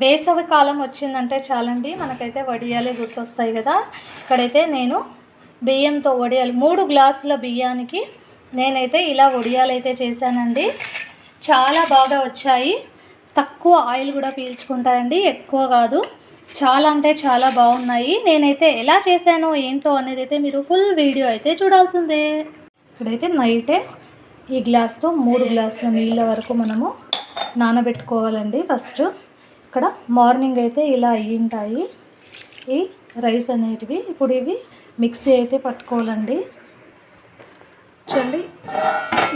వేసవి కాలం వచ్చిందంటే చాలండి. మనకైతే వడియాలే గుర్తొస్తాయి కదా. ఇక్కడైతే నేను బియ్యంతో వడియాలు మూడు గ్లాసుల బియ్యానికి నేనైతే ఇలా వడియాలు అయితే చేశానండి. చాలా బాగా వచ్చాయి. తక్కువ ఆయిల్ కూడా పీల్చుకుంటాయండి. ఎక్కువ కాదు. చాలా అంటే చాలా బాగున్నాయి. నేనైతే ఎలా చేశానో ఏంటో అనేది అయితే మీరు ఫుల్ వీడియో అయితే చూడాల్సిందే. ఇక్కడైతే నైటే ఈ గ్లాస్తో మూడు గ్లాసుల నీళ్ళ వరకు మనము నానబెట్టుకోవాలండి ఫస్ట్. ఇక్కడ మార్నింగ్ అయితే ఇలా అయ్యి ఉంటాయి ఈ రైస్ అనేటివి ఇప్పుడు ఇవి మిక్సీ అయితే పట్టుకోవాలండి. చూడండి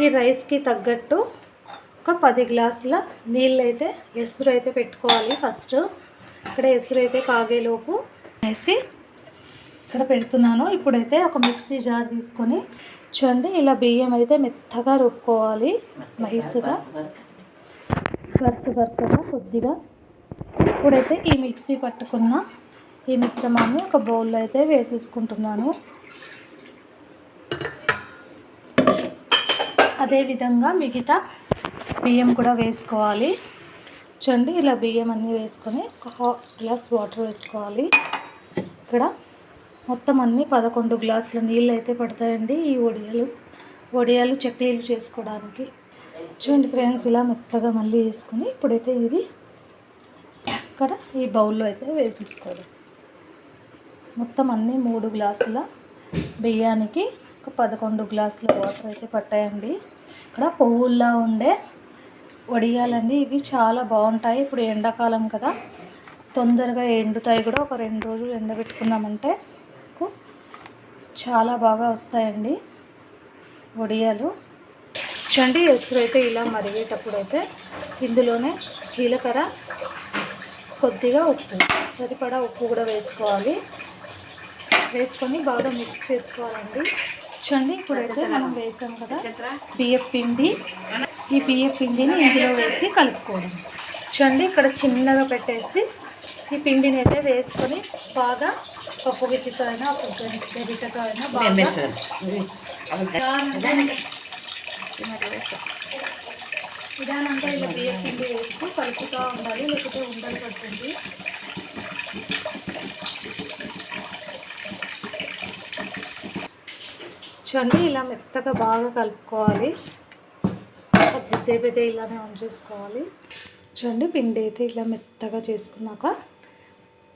ఈ రైస్కి తగ్గట్టు ఒక పది గ్లాసుల నీళ్ళు అయితే ఎసురు అయితే పెట్టుకోవాలి ఫస్ట్. ఇక్కడ ఎసురు అయితే కాగేలోపు వేసి ఇక్కడ పెడుతున్నాను. ఇప్పుడైతే ఒక మిక్సీ జార్ తీసుకొని చూడండి ఇలా బియ్యం అయితే మెత్తగా రుబ్బుకోవాలి. నైస్గా వరుస వరుసగా కొద్దిగా ఇప్పుడైతే ఈ మిక్సీ పట్టుకున్న ఈ మిశ్రమాన్ని ఒక బౌల్లో అయితే వేసేసుకుంటున్నాను. అదేవిధంగా మిగతా బియ్యం కూడా వేసుకోవాలి. చూడండి ఇలా బియ్యం అన్నీ వేసుకొని ఒక హాఫ్ గ్లాస్ వాటర్ వేసుకోవాలి. ఇక్కడ మొత్తం అన్నీ పదకొండు గ్లాసుల నీళ్ళు అయితే పడతాయండి ఈ వడియాలు. వడియాలు చక్లీలు చేసుకోవడానికి. చూడండి ఫ్రెండ్స్ ఇలా మెత్తగా మళ్ళీ వేసుకొని ఇప్పుడైతే ఇది ఇక్కడ ఈ బౌల్లో అయితే వేసేసుకోవాలి. మొత్తం అన్ని మూడు గ్లాసుల బియ్యానికి ఒక పదకొండు గ్లాసుల వాటర్ అయితే పట్టాయండి. ఇక్కడ పువ్వుల్లా ఉండే వడియాలండి. ఇవి చాలా బాగుంటాయి. ఇప్పుడు ఎండాకాలం కదా. తొందరగా ఎండుతాయి కూడా. ఒక రెండు రోజులు ఎండబెట్టుకున్నామంటే చాలా బాగా వస్తాయండి వడియాలు. చూడండి ఎసురు అయితే ఇలా మరిగేటప్పుడు అయితే ఇందులోనే జీలకర్ర కొద్దిగా ఉప్పు సరిపడా ఉప్పు కూడా వేసుకోవాలి. వేసుకొని బాగా మిక్స్ చేసుకోవాలండి. చూడండి ఇప్పుడైతే మనం వేసాం కదా బియ్యం పిండి. ఈ బియ్యం పిండిని ఇందులో వేసి కలుపుకోవడం. చూడండి ఇక్కడ చిన్నగా పెట్టేసి ఈ పిండిని అయితే వేసుకొని బాగా పప్పు గిచ్చితో అయినా పప్పు గరిటతో అయినా బాగా విధానంగా ఇలా బియ్యం పిండి వేసి కలుపుతూ ఉండాలి లేకపోతే ఉండలు పడుతుంది చూడండి ఇలా మెత్తగా బాగా కలుపుకోవాలి. కొద్దిసేపు అయితే ఇలానే ఉంచేసుకోవాలి చూడండి పిండి అయితే ఇలా మెత్తగా చేసుకున్నాక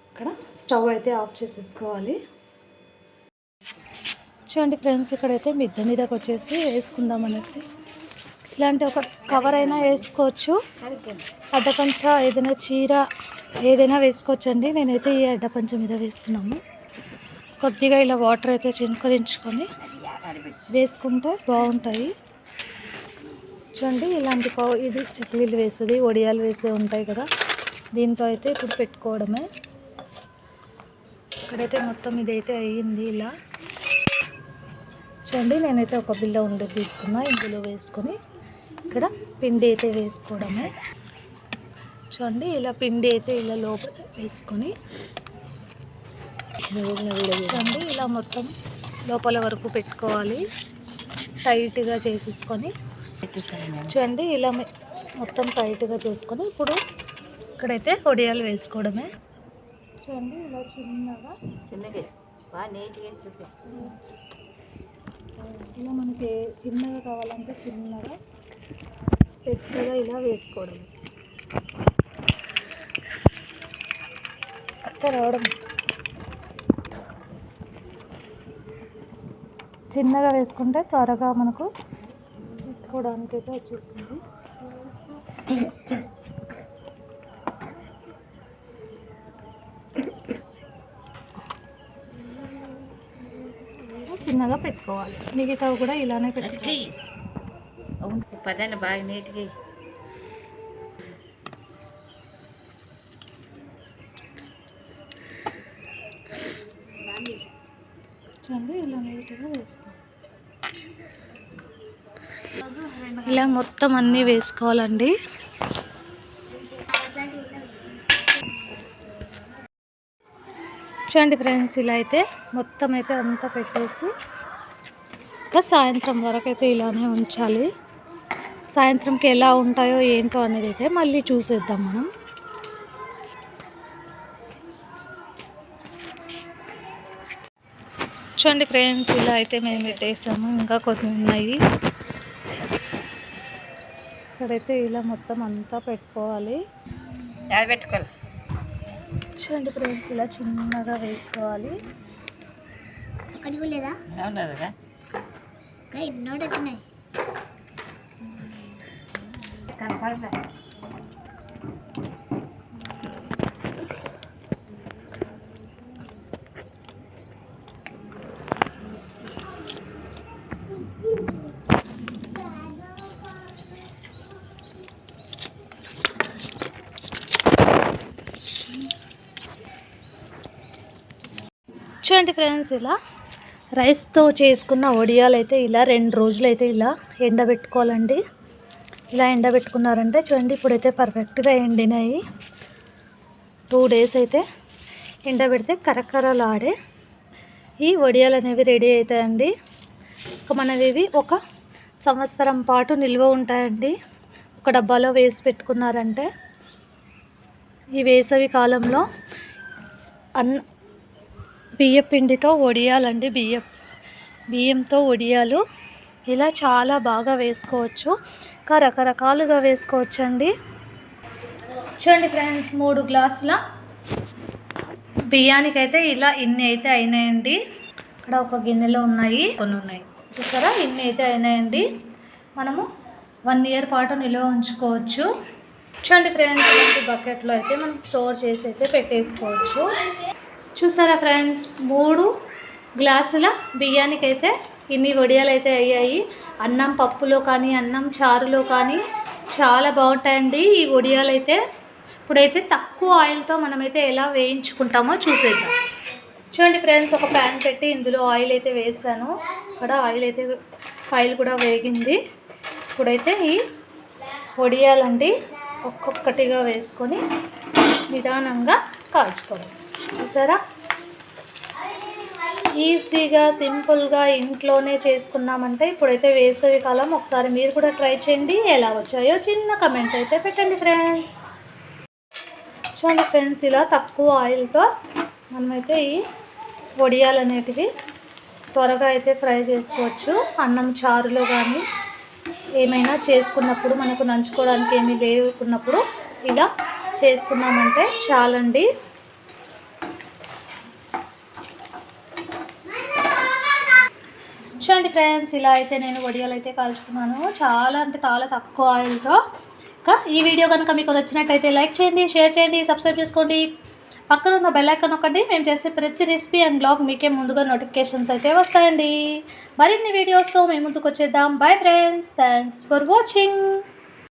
ఇక్కడ స్టవ్ అయితే ఆఫ్ చేసేసుకోవాలి. చూడండి ఫ్రెండ్స్ ఇక్కడైతే మిద్దె మీదకి వచ్చేసి వేసుకుందాం అనేసి ఇలాంటి ఒక కవర్ అయినా వేసుకోవచ్చు. అడ్డపంచ ఏదైనా చీర ఏదైనా వేసుకోవచ్చు అండి నేనైతే ఈ అడ్డపంచ మీద వేస్తున్నాము. కొద్దిగా ఇలా వాటర్ అయితే చినుకరించుకొని వేసుకుంటే బాగుంటాయి. చూడండి ఇలాంటి ఇది చక్లీలు వేసేది వడియాలు వేసే ఉంటాయి కదా. దీంతో అయితే ఇప్పుడు పెట్టుకోవడమే. ఇక్కడైతే మొత్తం ఇదైతే అయ్యింది ఇలా. చూడండి నేనైతే ఒక బిల్ల ఉండి తీసుకున్నా. ఇందులో వేసుకొని ఇక్కడ పిండి అయితే వేసుకోవడమే. చూడండి ఇలా పిండి అయితే ఇలా లోపల వేసుకొని చూడండి ఇలా మొత్తం లోపల వరకు పెట్టుకోవాలి. టైట్గా చేసేసుకొని చూడండి ఇలా మొత్తం టైట్గా చేసుకొని ఇప్పుడు ఇక్కడైతే వడియాలు వేసుకోవడమే. చూడండి ఇలా చిన్నగా ఇలా మనకి చిన్నగా కావాలంటే చిన్నగా పెద్దగా ఇలా వేసుకోవడం. అక్కడ రావడం. చిన్నగా వేసుకుంటే త్వరగా మనకు తీసుకోవడానికి అయితే వచ్చేస్తుంది. చిన్నగా పెట్టుకోవాలి. మిగతావి కూడా ఇలానే పెట్టుకోవాలి. పదండి బాగా నీట్గా చూడండి ఇలా నీట్గా ఇలా మొత్తం అన్నీ వేసుకోవాలండి. చూడండి ఫ్రెండ్స్ ఇలా అయితే మొత్తం అయితే అంతా పెట్టేసి ఇంకా సాయంత్రం వరకు అయితే ఇలానే ఉంచాలి. సాయంత్రంకి ఎలా ఉంటాయో ఏంటో అనేది అయితే మళ్ళీ చూసేద్దాం మనం. చూడండి ఫ్రెండ్స్ ఇలా అయితే మేము పెట్టేసాము. ఇంకా కొన్ని ఉన్నాయి. ఇక్కడైతే ఇలా మొత్తం అంతా పెట్టుకోవాలి. పెట్టుకోవాలి? చూడండి ఫ్రెండ్స్ ఇలా చిన్నగా వేసుకోవాలి. వచ్చినాయి చూడండి ఫ్రెండ్స్ ఇలా రైస్తో చేసుకున్న వడియాలు అయితే ఇలా రెండు రోజులు అయితే ఇలా ఎండబెట్టుకోవాలండి. ఇలా ఎండబెట్టుకున్నారంటే చూడండి ఇప్పుడైతే పర్ఫెక్ట్గా ఎండినాయి. టూ డేస్ అయితే ఎండబెడితే కరకరలాడే ఈ వడియాలు అనేవి రెడీ అవుతాయండి. ఇక మనవి ఇవి ఒక సంవత్సరం పాటు నిల్వ ఉంటాయండి. ఒక డబ్బాలో వేసి పెట్టుకున్నారంటే ఈ వేసవి కాలంలో అన్న బియ్య పిండితో వడియాలండి బియ్యం బియ్యంతో వడియాలు. ఇలా చాలా బాగా వేసుకోవచ్చు. ఇంకా రకరకాలుగా వేసుకోవచ్చు అండి చూడండి ఫ్రెండ్స్ మూడు గ్లాసుల అయితే ఇలా ఇన్ని అయితే అయినాయండి. ఇక్కడ ఒక గిన్నెలో ఉన్నాయి కొన్ని ఉన్నాయి. చూసారా? ఇన్ని అయితే అయినాయండి. మనము వన్ ఇయర్ పాటు నిల్వ ఉంచుకోవచ్చు. చూడండి ఫ్రెండ్స్ ఇలాంటి బకెట్లో అయితే మనం స్టోర్ చేసి అయితే పెట్టేసుకోవచ్చు. చూసారా ఫ్రెండ్స్? మూడు గ్లాసుల బియ్యానికి అయితే ఇన్ని వడియాలు అయితే అయ్యాయి. అన్నం పప్పులో కానీ అన్నం చారులో కానీ చాలా బాగుంటాయండి ఈ వడియాలు అయితే ఇప్పుడైతే తక్కువ ఆయిల్తో మనమైతే ఎలా వేయించుకుంటామో చూసేద్దాం. చూడండి ఫ్రెండ్స్ ఒక ప్యాన్ పెట్టి ఇందులో ఆయిల్ అయితే వేసాను. ఇక్కడ ఆయిల్ అయితే ఆయిల్ కూడా వేగింది. ఇప్పుడైతే ఈ వడియాలండి ఒక్కొక్కటిగా వేసుకొని నిదానంగా కాల్చుకోవాలి. చూసారా? ఈజీగా సింపుల్గా ఇంట్లోనే చేసుకున్నామంటే ఇప్పుడైతే వేసవి కాలం ఒకసారి మీరు కూడా ట్రై చేయండి. ఎలా వచ్చాయో చిన్న కమెంట్ అయితే పెట్టండి ఫ్రెండ్స్ చూడండి ఫ్రెండ్స్ ఇలా తక్కువ ఆయిల్తో మనమైతే ఈ వడియాలు అనేటివి త్వరగా అయితే ఫ్రై చేసుకోవచ్చు. అన్నం చారులో కానీ ఏమైనా చేసుకున్నప్పుడు మనకు నంచుకోవడానికి ఏమీ లేకున్నప్పుడు ఇలా చేసుకున్నామంటే చాలండి. చూడండి ఫ్రెండ్స్. ఇలా అయితే నేను వడియాలు అయితే కాల్చుకున్నాను. చాలా అంటే చాలా తక్కువ ఆయిల్తో. ఇంకా ఈ వీడియో కనుక మీకు నచ్చినట్టయితే లైక్ చేయండి షేర్ చేయండి సబ్స్క్రైబ్ చేసుకోండి. పక్కన ఉన్న బెల్ ఐకాన్ ఒకటి మేము చేసే ప్రతి రెసిపీ అండ్ బ్లాగ్ మీకే ముందుగా నోటిఫికేషన్స్ అయితే వస్తాయండి. మరిన్ని వీడియోస్తో మేము ముందుకు వచ్చేద్దాం. Bye friends thanks for watching